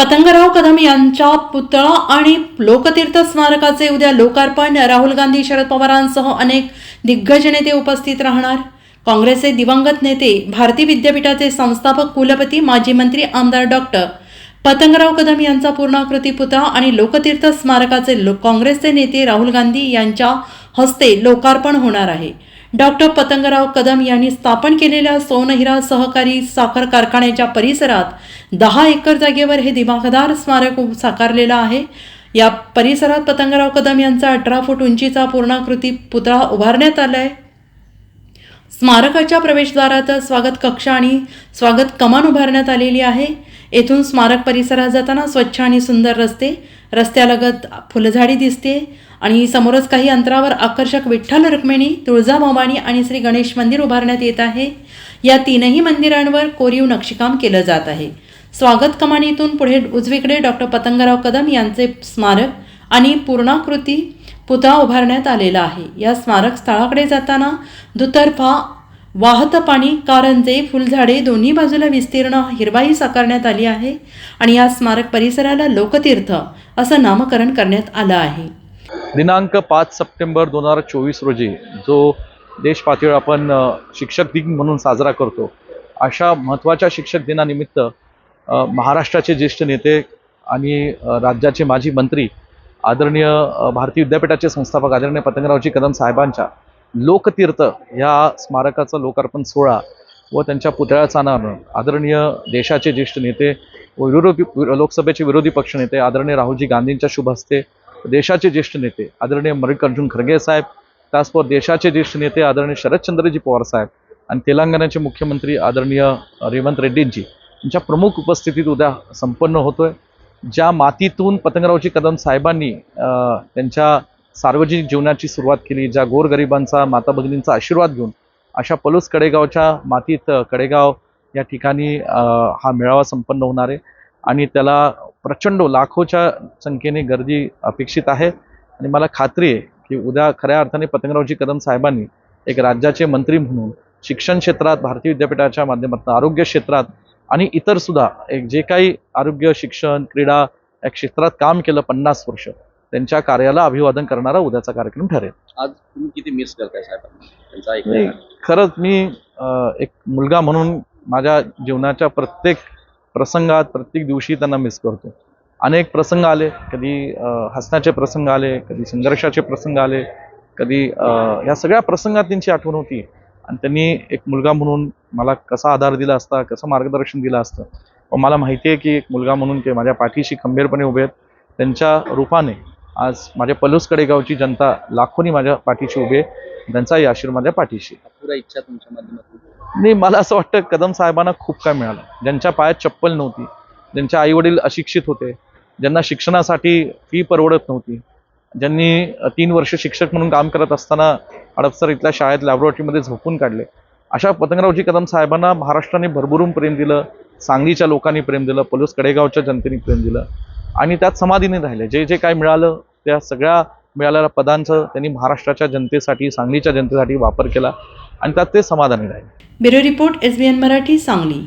पतंगराव कदम यांच्या पुतळा आणि लोकतीर्थ स्मारकाचे उद्या लोकार्पण. राहुल गांधी शरद पवारांसह अनेक दिग्गज नेते उपस्थित राहणार. काँग्रेसचे दिवंगत नेते भारती विद्यापीठाचे संस्थापक कुलपती माजी मंत्री आमदार डॉक्टर पतंगराव कदम यांचा पूर्णाकृती पुतळा आणि लोकतीर्थ स्मारकाचे लो काँग्रेसचे नेते राहुल गांधी यांच्या हस्ते लोकार्पण होणार आहे. डॉक्टर पतंगराव कदम यांनी स्थापन केलेल्या सोनहिरा सहकारी साखर कारखान्याच्या परिसरात दहा एकर जागेवर हे दिमाखदार स्मारक साकारलेलं आहे. या परिसरात पतंगराव कदम यांचा अठरा फूट उंचीचा पूर्णाकृती पुतळा उभारण्यात आला आहे स्मारकाच्या प्रवेशद्वारात स्वागत कक्ष आणि स्वागत कमान उभारण्यात आलेली आहे. येथून स्मारक परिसरात जाताना स्वच्छ आणि सुंदर रस्ते रस्त्यालगत फुलझाडी दिसते आणि समोरच काही अंतरावर आकर्षक विठ्ठल रुक्मिणी तुळजाभवानी आणि श्री गणेश मंदिर उभारण्यात येत आहे. या तीनही मंदिरांवर कोरीव नक्षीकाम केलं जात आहे. स्वागत कमानीतून पुढे उजवीकडे डॉक्टर पतंगराव कदम यांचे स्मारक आणि पूर्णाकृती पुतळा उभारण्यात आलेला आहे. या स्मारक स्थळाकडे जाताना दुतर्फा वाहत पाणी कारंजे फुलझाडे दोन्ही बाजूला विस्तीर्ण हिरवाई साकारण्यात आली आहे आणि या स्मारक परिसराला लोकतीर्थ असं नामकरण करण्यात आलं आहे. दिनांक पाच सप्टेंबर दोन हजार चोवीस रोजी जो देश पातळीवर आपण शिक्षक दिन म्हणून साजरा करतो अशा महत्त्वाच्या शिक्षक दिनानिमित्त महाराष्ट्राचे ज्येष्ठ नेते आणि राज्याचे माजी मंत्री आदरणीय भारतीय विद्यापीठाचे संस्थापक आदरणीय पतंगरावजी कदम साहेबांच्या लोकतीर्थ ह्या स्मारकाचा लोकार्पण सोहळा व त्यांच्या पुतळ्याचा अनावरण आदरणीय देशाचे ज्येष्ठ नेते व विरोधी लोकसभेचे विरोधी पक्षनेते आदरणीय राहुलजी गांधींच्या शुभ हस्ते देशाचे ज्येष्ठ नेते आदरणीय मल्लिकार्जुन खरगे साहेब त्याचबरोबर देशाचे ज्येष्ठ नेते आदरणीय शरदचंद्रजी पवार साहेब आणि तेलंगणाचे मुख्यमंत्री आदरणीय रेवंत रेड्डीजी यांच्या प्रमुख उपस्थितीत उद्या संपन्न होतोय. ज्या मातीतून पतंगरावजी कदम साहेबांनी त्यांच्या सार्वजनिक जीवनाची सुरुवात केली ज्या गोरगरिबांचा माता भगिनींचा आशीर्वाद घेऊन अशा पलूस कडेगावच्या मातीत कडेगाव या ठिकाणी हा मेळावा संपन्न होणार आहे. आणि त्याला प्रचंड लाखोच्या संख्येने गर्दी अपेक्षित आहे. आणि मला खात्री आहे की उद्या खऱ्या अर्थाने पतंगरावजी कदम साहेबांनी एक राज्याचे मंत्री म्हणून शिक्षण क्षेत्रात भारतीय विद्यापीठाच्या माध्यमातून आरोग्य क्षेत्रात आणि इतर सुद्धा एक जे काही आरोग्य शिक्षण क्रीडा या क्षेत्रात काम केलं पन्नास वर्ष. त्यांच्या कार्याला अभिवादन करणारा उद्याचा कार्यक्रम ठरेल. आज तुम्ही किती मिस करताय त्यांचा एक खरंच मी एक मुलगा म्हणून माझ्या जीवनाच्या प्रत्येक प्रसंगात प्रत्येक दिवशी त्यांना मिस करतो. अनेक प्रसंग आले कधी हसण्याचे प्रसंग आले कधी संघर्षाचे प्रसंग आले कधी अ, या सगळ्या प्रसंगात त्यांची आठवण होती. आणि त्यांनी एक मुलगा म्हणून मला कसा आधार दिला असता कसं मार्गदर्शन दिलं असतं व मला माहिती आहे की एक मुलगा म्हणून ते माझ्या पाठीशी खंबीरपणे उभे आहेत. त्यांच्या रूपाने आज माझ्या पलूस कडेगावची जनता लाखोनी माझ्या पाठीशी उभे आहे. त्यांचाही आशीर्वाद माझ्या पाठीशी. पुरा इच्छा तुमच्या माध्यमातून नाही मला असं वाटतं कदम साहेबांना खूप काय मिळालं ज्यांच्या पायात चप्पल नव्हती ज्यांचे आई वडील अशिक्षित होते ज्यांना शिक्षणासाठी फी परवडत नव्हती ज्यांनी तीन वर्ष शिक्षक म्हणून काम करत असताना हडपसर इथल्या शाळेत लॅबोरेटरीमध्ये झोपून काढले अशा पतंगरावजी कदम साहेबांना महाराष्ट्राने भरभरून प्रेम दिलं सांगलीच्या लोकांनी प्रेम दिलं पलूस कडेगावच्या जनतेने प्रेम दिलं आणि त्यात समाधीने राहिले. जे जे काय मिळालं त्या सगळ्या मिळालेल्या पदांचं त्यांनी महाराष्ट्राच्या जनतेसाठी सांगलीच्या जनतेसाठी वापर केला आणि त्यात ते समाधानी राहिले. Bureau report S B N Marathi Sangli.